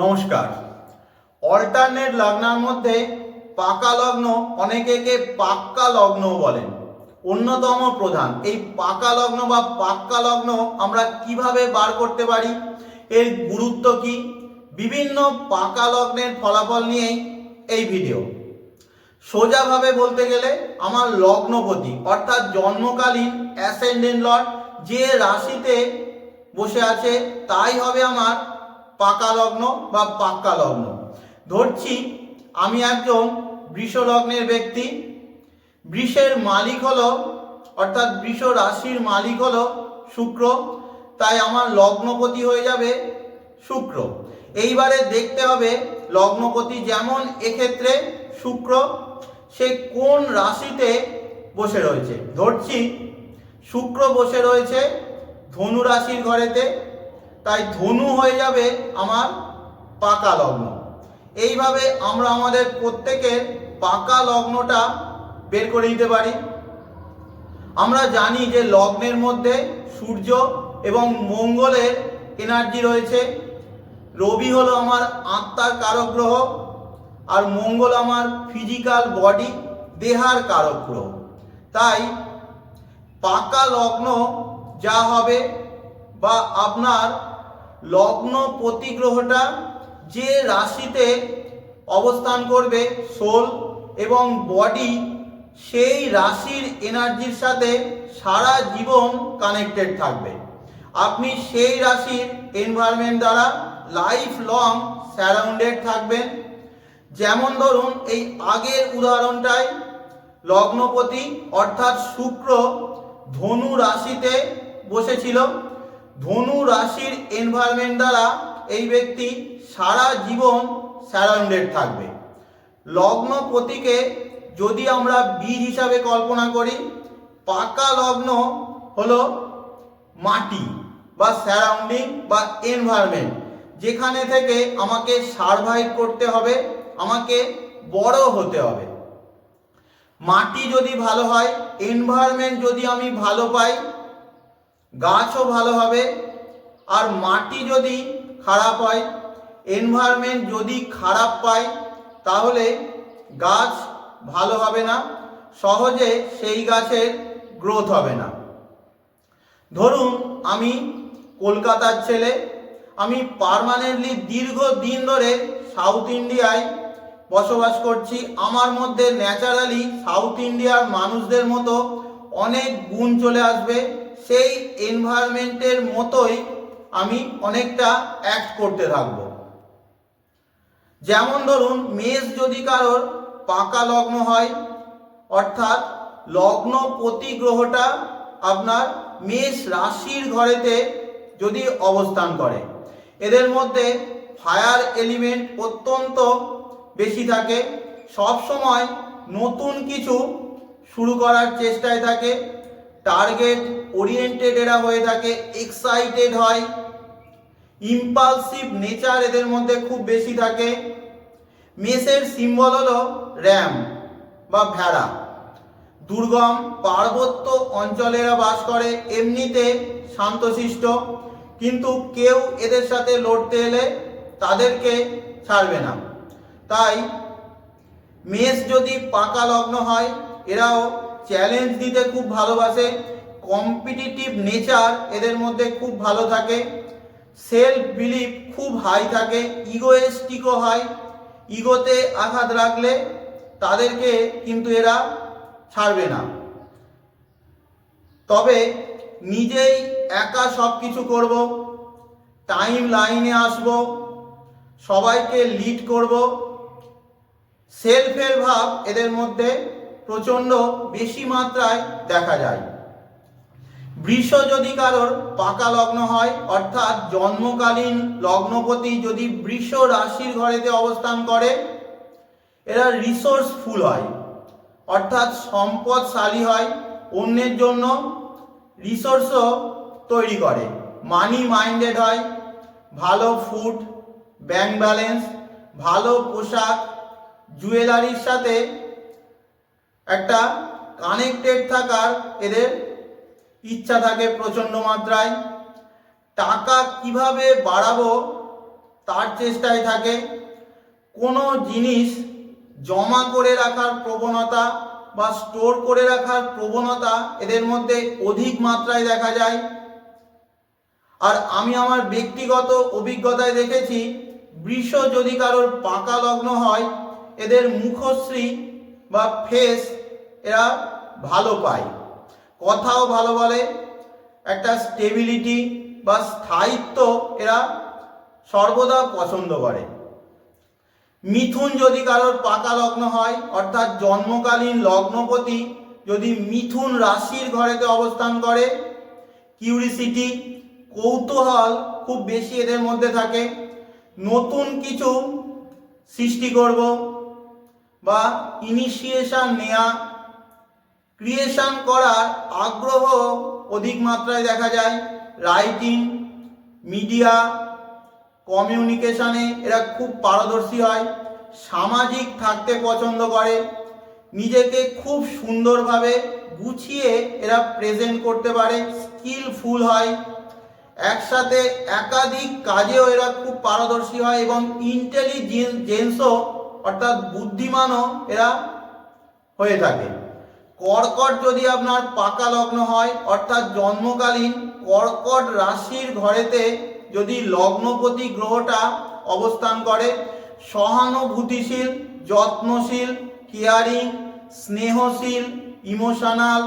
নমস্কার। অল্টারনেট লগ্নের মধ্যে পাকা লগ্ন অনেকেকে পাক্কা লগ্ন বলেন অন্যতম প্রধান, এই পাকা লগ্ন বা পাক্কা লগ্ন আমরা কীভাবে বার করতে পারি? এর গুরুত্ব কি? বিভিন্ন পাকা লগ্নের ফলাফল নিয়েই এই ভিডিও। সোজাভাবে বলতে গেলে আমার লগ্নপতি, অর্থাৎ জন্মকালীন অ্যাসেন্ডেন্ট লর্ড যে রাশিতে বসে আছে, তাই হবে আমার পাকা লগ্ন বা পাক্কা লগ্ন। ধরছি, আমি একজন বৃষ লগ্নের ব্যক্তি। বৃষের মালিক হলো, অর্থাৎ বৃষ রাশির মালিক হলো শুক্র। তাই আমার লগ্নপতি হয়ে যাবে শুক্র। এইবারে দেখতে হবে লগ্নপতি যেমন এক্ষেত্রে শুক্র, সে কোন রাশিতে বসে রয়েছে। ধরছি, শুক্র বসে রয়েছে ধনু রাশির ঘরেতে। তাই ধনু হয়ে যাবে আমার পাকা লগ্ন। এইভাবে আমরা আমাদের প্রত্যেকের পাকা লগ্নটা বের করে দিতে পারি। আমরা জানি যে লগ্নের মধ্যে সূর্য এবং মঙ্গলের এনার্জি রয়েছে। রবি হলো আমার আত্মার কারক গ্রহ আর মঙ্গল আমার ফিজিক্যাল বডি দেহার কারক গ্রহ তাই পাকা লগ্ন যা হবে বা আপনার লগ্ন প্রতিগ্রহটা যে রাশিতে অবস্থান করবে, সোল এবং বডি, সেই রাশির এনার্জির সাথে সারা জীবন কানেক্টেড থাকবে। আপনি সেই রাশির এনভায়রনমেন্ট দ্বারা লাইফ লং স্যারাউন্ডেড থাকবেন। যেমন ধরুন, এই আগের উদাহরণটায় লগ্নপতি অর্থাৎ শুক্র ধনু রাশিতে বসেছিল। ধনু রাশির এনভায়রনমেন্ট দ্বারা এই ব্যক্তি সারা জীবন স্যারাউন্ডেড থাকবে। লগ্ন প্রতীকে যদি আমরা বীজ হিসাবে কল্পনা করি, পাকা লগ্ন হলো মাটি বা স্যারাউন্ডিং বা এনভায়রনমেন্ট যেখানে থেকে আমাকে সার্ভাইভ করতে হবে, আমাকে বড় হতে হবে। মাটি যদি ভালো হয় এনভায়রনমেন্ট যদি আমি ভালো পাই গাছও ভালো হবে। আর মাটি যদি খারাপ হয় এনভায়রনমেন্ট যদি খারাপ পাই তাহলে গাছ ভালো হবে না, সহজে সেই গাছের গ্রোথ হবে না। ধরুন, আমি কলকাতার ছেলে, আমি পার্মানেন্টলি দীর্ঘ দিন ধরে সাউথ ইন্ডিয়ায় বসবাস করছি। আমার মধ্যে ন্যাচারালি সাউথ ইন্ডিয়ার মানুষদের মতো অনেক গুণ চলে আসবে। সেই এনভায়রনমেন্টের মতোই আমি অনেকটা অ্যাক্ট করতে থাকব। যেমন ধরুন, মেষ যদি কারোর পাকা লগ্ন হয়, অর্থাৎ লগ্ন প্রতি গ্রহটা আপনার মেষ রাশির ঘরেতে যদি অবস্থান করে, এদের মধ্যে ফায়ার এলিমেন্ট অত্যন্ত বেশি থাকে। সব সময় নতুন কিছু শুরু করার চেষ্টায় থাকে। টার্গেট ওরিয়েন্টেড এরা হয়ে থাকে এক্সাইটেড হয়। ইম্পালসিভ নেচার এদের মধ্যে খুব বেশি থাকে। মেসের সিম্বল হলো র্যাম বা ভেড়া। দুর্গম, পার্বত্য অঞ্চলে এরা বাস করে, এমনিতে শান্তশিষ্ট। কিন্তু কেউ এদের সাথে লড়তে এলে তাদেরকে ছাড়বে না। তাই মেষ যদি পাকা লগ্ন হয়, এরাও চ্যালেঞ্জ দিতে খুব ভালোবাসে। কম্পিটিটিভ নেচার এদের মধ্যে খুব ভালো থাকে। সেলফ বিলিভ খুব হাই থাকে। ইগোয়েস্টিকও হয়। ইগোতে আঘাত রাখলে তাদেরকে কিন্তু এরা ছাড়বে না। তবে নিজেই একা সব কিছু করব টাইম লাইনে আসব, সবাইকে লিড করব। সেলফের ভাব এদের মধ্যে প্রচণ্ড বেশি মাত্রায় দেখা যায়। বৃষ যদি কারোর পাকা লগ্ন হয়, অর্থাৎ জন্মকালীন লগ্নপতি যদি বৃষ রাশির ঘরেতে অবস্থান করে, এরা রিসোর্সফুল হয়, অর্থাৎ সম্পদশালী হয়, অন্যের জন্য রিসোর্সও তৈরি করে। মানি মাইন্ডেড হয়, ভালো ফুড ব্যাংক ব্যালেন্স ভালো পোশাক জুয়েলারির সাথে একটা কানেক্টেড থাকার এদের ইচ্ছা থাকে প্রচণ্ড মাত্রায়। টাকা কীভাবে বাড়াবো তার চেষ্টায় থাকে। কোনো জিনিস জমা করে রাখার প্রবণতা বা স্টোর করে রাখার প্রবণতা এদের মধ্যে অধিক মাত্রায় দেখা যায়। আর আমি আমার ব্যক্তিগত অভিজ্ঞতায় দেখেছি, বৃষ যদি কারোর পাকা লগ্ন হয়, এদের মুখশ্রী বা ফেস এরা ভালো পায়। কথাও ভালো বলে, একটা স্টেবিলিটি বা স্থায়িত্ব এরা সর্বদা পছন্দ করে। মিথুন যদি কারোর পাকা লগ্ন হয়, অর্থাৎ জন্মকালীন লগ্নপতি যদি মিথুন রাশির ঘরেতে অবস্থান করে কিউরিসিটি কৌতূহল খুব বেশি এদের মধ্যে থাকে। নতুন কিছু সৃষ্টি করব বা ইনিশিয়েশন নেয়া ক্রিয়েশন করার আগ্রহ অধিক মাত্রায় দেখা যায়। রাইটিং মিডিয়া কমিউনিকেশনে এরা খুব পারদর্শী হয়, সামাজিক থাকতে পছন্দ করে, নিজেকে খুব সুন্দরভাবে গুছিয়ে এরা প্রেজেন্ট করতে পারে স্কিলফুল হয়। একসাথে একাধিক কাজেও এরা খুব পারদর্শী হয় এবং ইন্টেলিজেন্সও অর্থাৎ বুদ্ধিমানও এরা হয়ে থাকে। কর্কট যদি আপনার পাকা লগ্ন হয়, অর্থাৎ জন্মকালীন কর্কট রাশির ঘরেতে যদি লগ্নপতি গ্রহটা অবস্থান করে, সহানুভূতিশীল, যত্নশীল, কেয়ারিং, স্নেহশীল, ইমোশনাল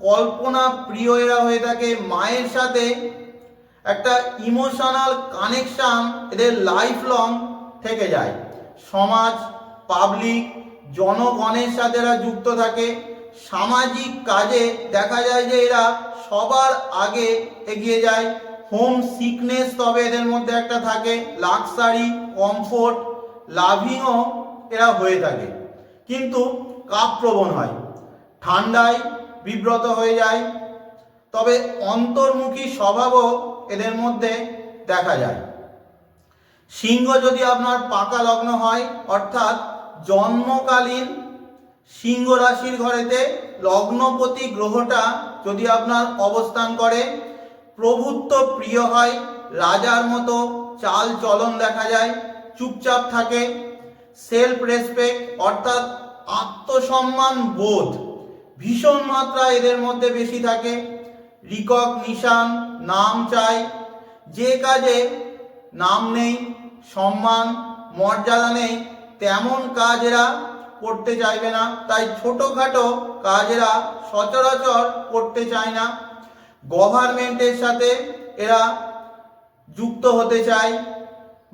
কল্পনা প্রিয় এরা হয়ে থাকে, মায়ের সাথে একটা ইমোশনাল কানেকশান এদের লাইফ লং থেকে যায়। সমাজ, পাবলিক, জনগণের সাথে এরা যুক্ত থাকে। সামাজিক কাজে দেখা যায় যে এরা সবার আগে এগিয়ে যায়। হোম সিকনেস তবে এদের মধ্যে একটা থাকে, লাক্সারি, কমফোর্ট, লাভিংও এরা হয়ে থাকে। কিন্তু কাপপ্রবণ হয়, ঠান্ডায় বিব্রত হয়ে যায়, তবে অন্তর্মুখী স্বভাবও এদের মধ্যে দেখা যায়। সিংহ যদি আপনার পাকা লগ্ন হয়, অর্থাৎ জন্মকালীন সিংহ রাশির ঘরেতে লগ্নপতি গ্রহটা যদি আপনার অবস্থান করে, প্রভুত্ব প্রিয় হয়, রাজার মতো চাল চলন দেখা যায়, চুপচাপ থাকে সেলফ রেসপেক্ট অর্থাৎ আত্মসম্মান বোধ ভীষণ মাত্রা এদের মধ্যে বেশি থাকে রিকগনিশন নাম চাই, যে কাজে নাম নেই, সম্মান, মর্যাদা নেই, তেমন কাজ এরা করতে চাইবে না, তাই ছোটোখাটো কাজ এরা সচরাচর করতে চায় না। গভর্নমেন্টের সাথে এরা যুক্ত হতে চায়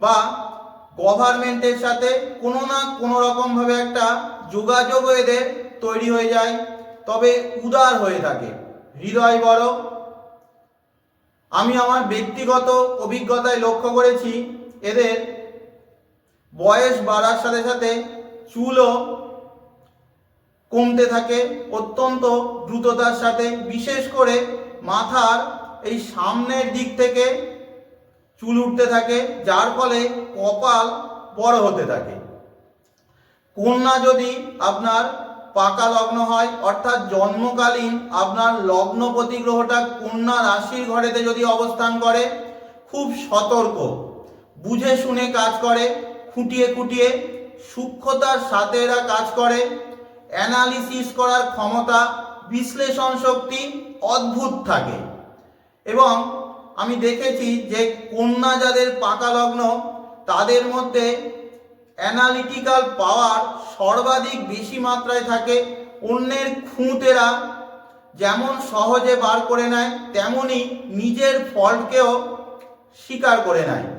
বা গভর্নমেন্টের সাথে কোনো না কোনো রকমভাবে একটা যোগাযোগও এদের তৈরি হয়ে যায়, তবে উদার হয়ে থাকে। হৃদয় বড়। আমি আমার ব্যক্তিগত অভিজ্ঞতায় লক্ষ্য করেছি, এদের বয়স বাড়ার সাথে সাথে চুলও কমতে থাকে। অত্যন্ত দ্রুততার সাথে, বিশেষ করে মাথার এই সামনের দিক থেকে চুল উঠতে থাকে, যার ফলে কপাল বড় হতে থাকে। কন্যা যদি আপনার পাকা লগ্ন হয়, অর্থাৎ জন্মকালীন আপনার লগ্নপতি গ্রহটা কন্যা রাশির ঘরেতে যদি অবস্থান করে, খুব সতর্ক। বুঝে শুনে কাজ করে, খুঁটিয়ে খুঁটিয়ে সূক্ষ্মতার সাথে এরা কাজ করে। অ্যানালিসিস করার ক্ষমতা, বিশ্লেষণ শক্তি অদ্ভুত থাকে। এবং আমি দেখেছি যে কন্যা যাদের পাকা লগ্ন, তাদের মধ্যে অ্যানালিটিক্যাল পাওয়ার সর্বাধিক বেশি মাত্রায় থাকে। অন্যের খুঁতেরা যেমন সহজে বার করে নেয়, তেমনি নিজের ফল্টকেও স্বীকার করে নেয়।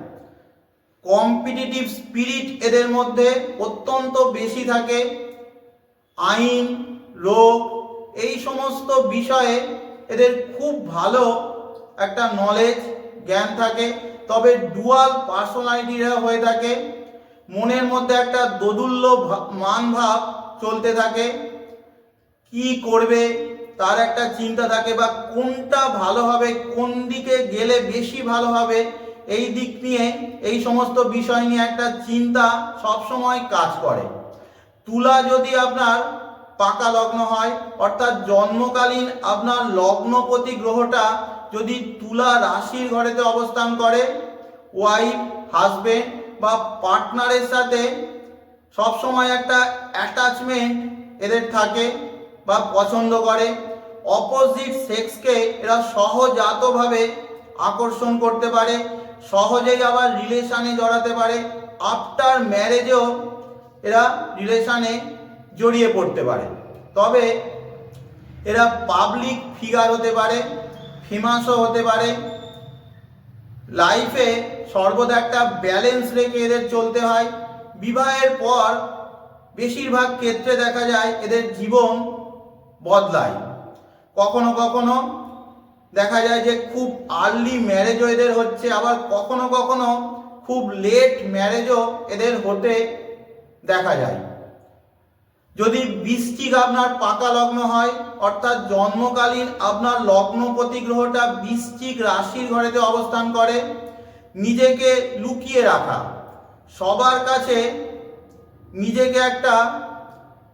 কম্পিটিটিভ স্পিরিট এদের মধ্যে অত্যন্ত বেশি থাকে। আইন রোগ এই সমস্ত বিষয়ে এদের খুব ভালো একটা নলেজ জ্ঞান থাকে। তবে ডুয়াল পার্সোনালিটিরা হয়ে থাকে। মনের মধ্যে একটা দোদুল্য ভা- মান ভাব চলতে থাকে। কি করবে, তার একটা চিন্তা থাকে বা কোনটা ভালো হবে, কোন দিকে গেলে বেশি ভালো হবে এই দিক নিয়ে, এই সমস্ত বিষয় নিয়ে একটা চিন্তা সবসময় কাজ করে। তুলা যদি আপনার পাকা লগ্ন হয়, অর্থাৎ জন্মকালীন আপনার লগ্নপতি গ্রহটা যদি তুলা রাশির ঘরেতে অবস্থান করে ওয়াইফ হাজবেন্ড বা পার্টনারের সাথে সবসময় একটা অ্যাটাচমেন্ট এদের থাকে বা পছন্দ করে অপোজিট সেক্সকে এরা সহজাতভাবে আকর্ষণ করতে পারে। সহজেই আবার রিলেশানে জড়াতে পারে আফটার ম্যারেজেও এরা রিলেশানে জড়িয়ে পড়তে পারে। তবে এরা পাবলিক ফিগার হতে পারে ফেমাসও হতে পারে। লাইফে সর্বদা একটা ব্যালেন্স রেখে এদের চলতে হয়। বিবাহের পর বেশিরভাগ ক্ষেত্রে দেখা যায় এদের জীবন বদলায়। কখনো কখনো দেখা যায় যে খুব আর্লি ম্যারেজও এদের হচ্ছে, আবার কখনো কখনো খুব লেট ম্যারেজও এদের হতে দেখা যায়। যদি বৃষ্টিক আপনার পাকা লগ্ন হয়, অর্থাৎ জন্মকালীন আপনার লগ্ন প্রতিগ্রহটা বৃষ্টিক রাশির ঘরেতে অবস্থান করে, নিজেকে লুকিয়ে রাখা, সবার কাছে নিজেকে একটা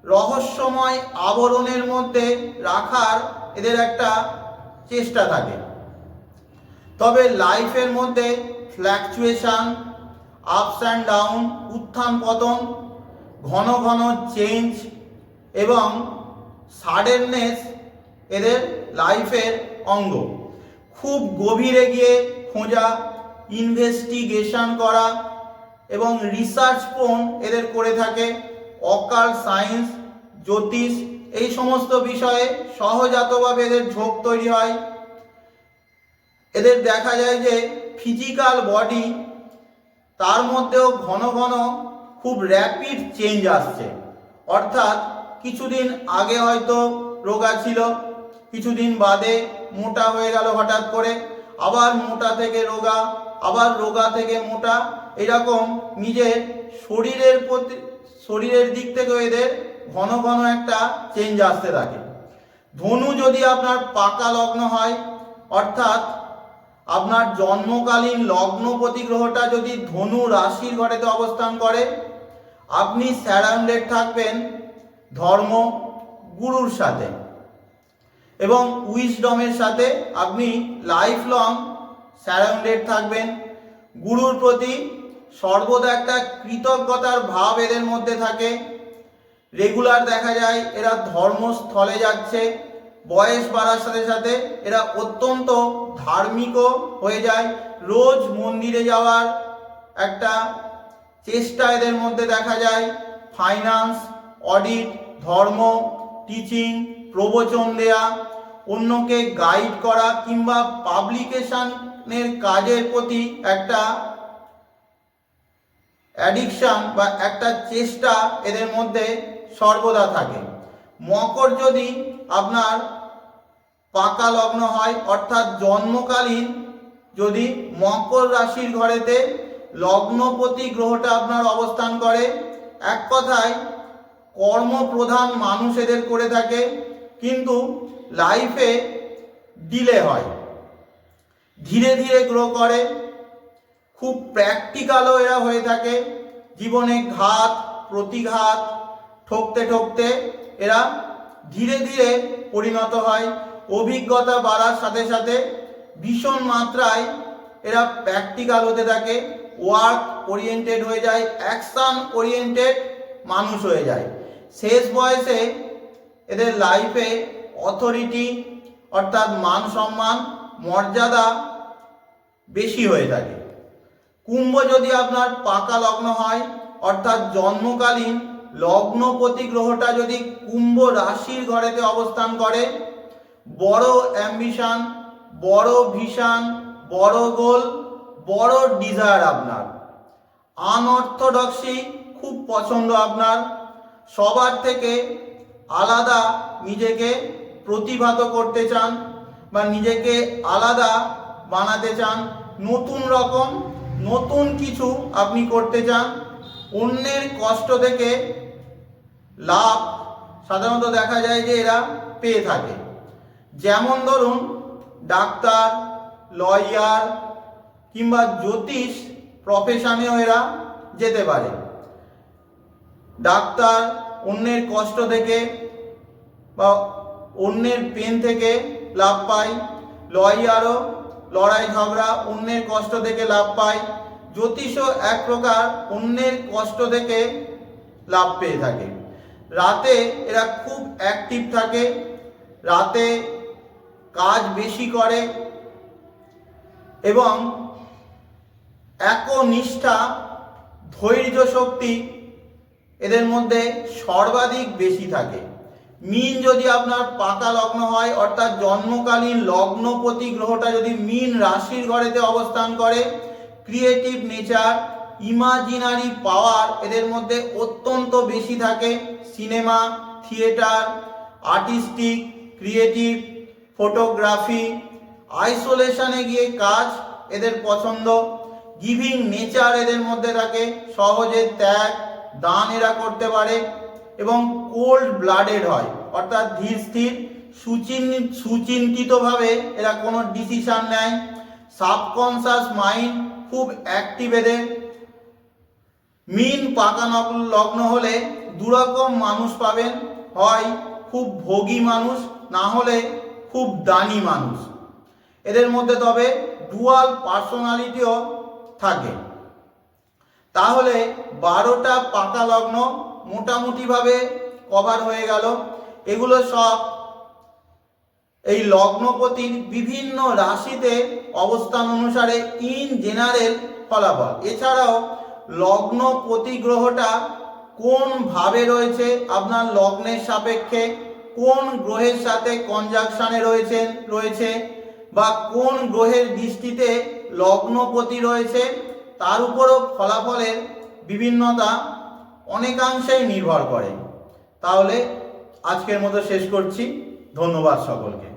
রহস্যময় আবরণের মধ্যে রাখার এদের একটা চেষ্টা থাকে। তবে লাইফের মধ্যে ফ্ল্যাকচুয়েশন, আপস অ্যান্ড ডাউন, উত্থান পতন, ঘন ঘন চেঞ্জ এবং সাডেননেস এদের লাইফের অঙ্গ। খুব গভীরে গিয়ে খোঁজা, ইনভেস্টিগেশন করা এবং রিসার্চ ফোন এদের করে থাকে। অকাল সায়েন্স জ্যোতিষ এই সমস্ত বিষয়ে সহজাতভাবে এদের ঝোঁক তৈরি হয়। এদের দেখা যায় যে ফিজিক্যাল বডি তার মধ্যেও ঘন ঘন খুব র্যাপিড চেঞ্জ আসছে। অর্থাৎ কিছুদিন আগে হয়তো রোগা ছিল কিছুদিন বাদে মোটা হয়ে গেল হঠাৎ করে, আবার মোটা থেকে রোগা, আবার রোগা থেকে মোটা, এরকম নিজের শরীরের প্রতি, শরীরের দিক থেকেও এদের ঘন ঘন একটা চেঞ্জ আসতে থাকে। ধনু যদি আপনার পাকা লগ্ন হয়, অর্থাৎ আপনার জন্মকালীন লগ্নপতি গ্রহটা যদি ধনু রাশির ঘরেতে অবস্থান করে, আপনি স্যারাউন্ডেড থাকবেন ধর্ম গুরুর সাথে এবং উইজডমের সাথে আপনি লাইফ লং স্যারাউন্ডেড থাকবেন। গুরুর প্রতি সর্বদা একটা কৃতজ্ঞতার ভাব এদের মধ্যে থাকে। রেগুলার দেখা যায়, এরা ধর্মস্থলে যাচ্ছে, বয়স বাড়ার সাথে সাথে এরা অত্যন্ত ধার্মিকও হয়ে যায়। রোজ মন্দিরে যাওয়ার একটা চেষ্টা এদের মধ্যে দেখা যায়। ফাইন্যান্স, অডিট, ধর্ম, টিচিং, প্রবচন দেয়া, অন্যকে গাইড করা কিংবা পাবলিকেশনের কাজের প্রতি একটা অ্যাডিকশান বা একটা চেষ্টা এদের মধ্যে সর্বদা থাকে। মকর যদি আপনার পাকা লগ্ন হয়, অর্থাৎ জন্মকালীন যদি মকর রাশির ঘরেতে লগ্নপতি গ্রহটা আপনার অবস্থান করে, এক কথায় কর্মপ্রধান মানুষ এদের করে থাকে, কিন্তু লাইফে ডিলে হয়। ধীরে ধীরে গ্রো করে, খুব প্র্যাকটিক্যালও এরা হয়ে থাকে। জীবনে ঘাত, প্রতিঘাত ঠকতে ঠকতে এরা ধীরে ধীরে পরিণত হয়। অভিজ্ঞতা বাড়ার সাথে সাথে ভীষণ মাত্রায় এরা প্র্যাকটিক্যাল হতে থাকে ওয়ার্ক ওরিয়েন্টেড হয়ে যায় অ্যাকশন ওরিয়েন্টেড মানুষ হয়ে যায়। শেষ বয়সে এদের লাইফে অথরিটি অর্থাৎ মান সম্মান, মর্যাদা বেশি হয়ে থাকে। কুম্ভ যদি আপনার পাকা লগ্ন হয়, অর্থাৎ জন্মকালীন লগ্নপতি গ্রহটা যদি কুম্ভ রাশির ঘরেতে অবস্থান করে, বড় অ্যাম্বিশন বড় ভিশন বড় গোল বড় ডিজায়ার আপনার। আনঅর্থোডক্সি খুব পছন্দ আপনার। সবার থেকে আলাদা নিজেকে প্রতিভাত করতে চান বা নিজেকে আলাদা বানাতে চান, নতুন রকম, নতুন কিছু আপনি করতে চান, অন্যের কষ্ট থেকে লাভ সাধারণত দেখা যায় যে এরা পেয়ে থাকে। যেমন ধরুন, ডাক্তার, লয়ার কিংবা জ্যোতিষ প্রফেশনেও এরা যেতে পারে। ডাক্তার অন্যের কষ্ট থেকে বা অন্যের পেন থেকে লাভ পায়, লয়ারও লড়াই ঝগড়া অন্যের কষ্ট থেকে লাভ পায়, জ্যোতিষও এক প্রকার অন্যের কষ্ট থেকে লাভ পেয়ে থাকে। রাতে এরা খুব অ্যাক্টিভ থাকে, রাতে কাজ বেশি করে এবং একনিষ্ঠা ধৈর্য শক্তি এদের মধ্যে সর্বাধিক বেশি থাকে। মিন যদি আপনার পাকা লগ্ন হয়, অর্থাৎ জন্মকালীন লগ্নপতি গ্রহটা যদি মিন রাশির ঘরেতে অবস্থান করে ক্রিয়েটিভ নেচার ইমাজিনারি পাওয়ার এদের মধ্যে অত্যন্ত বেশি থাকে cinema, theatre, artistic, creative, photography, আইসোলেশনে গিয়ে কাজ এদের পছন্দ। গিভিং নেচার এদের মধ্যে থাকে, সহজে ত্যাগ, দান এরা করতে পারে এবং কোল্ড ব্লাডেড হয়, অর্থাৎ ধীর স্থির সুচিন সুচিন্তিতভাবে এরা কোনো ডিসিশন নেয়। সাবকনসাস মাইন্ড খুব অ্যাক্টিভ এদের। মিন পাকা লগ্ন হলে দুরকম মানুষ পাবেন। হয় খুব ভোগী মানুষ, না হলে খুব দানি মানুষ। এদের মধ্যে তবে ডুয়াল পার্সোনালিটিও থাকে। তাহলে বারোটা পাকা লগ্ন মোটামুটিভাবে কভার হয়ে গেল। এগুলো সব এই লগ্নপতির বিভিন্ন রাশিতে অবস্থান অনুসারে ইন জেনারেল ফলাফল। এছাড়াও লগ্নপতি গ্রহটা কোন ভাবে রয়েছে? আপনার লগ্নের সাপেক্ষে কোন গ্রহের সাথে কনজাকশনে রয়েছেন রয়েছে? বা কোন গ্রহের দৃষ্টিতে লগ্নপতি রয়েছে? তার উপরও ফলাফলের বিভিন্নতা অনেকাংশেই নির্ভর করে। তাহলে আজকের মতো শেষ করছি। ধন্যবাদ সকলকে।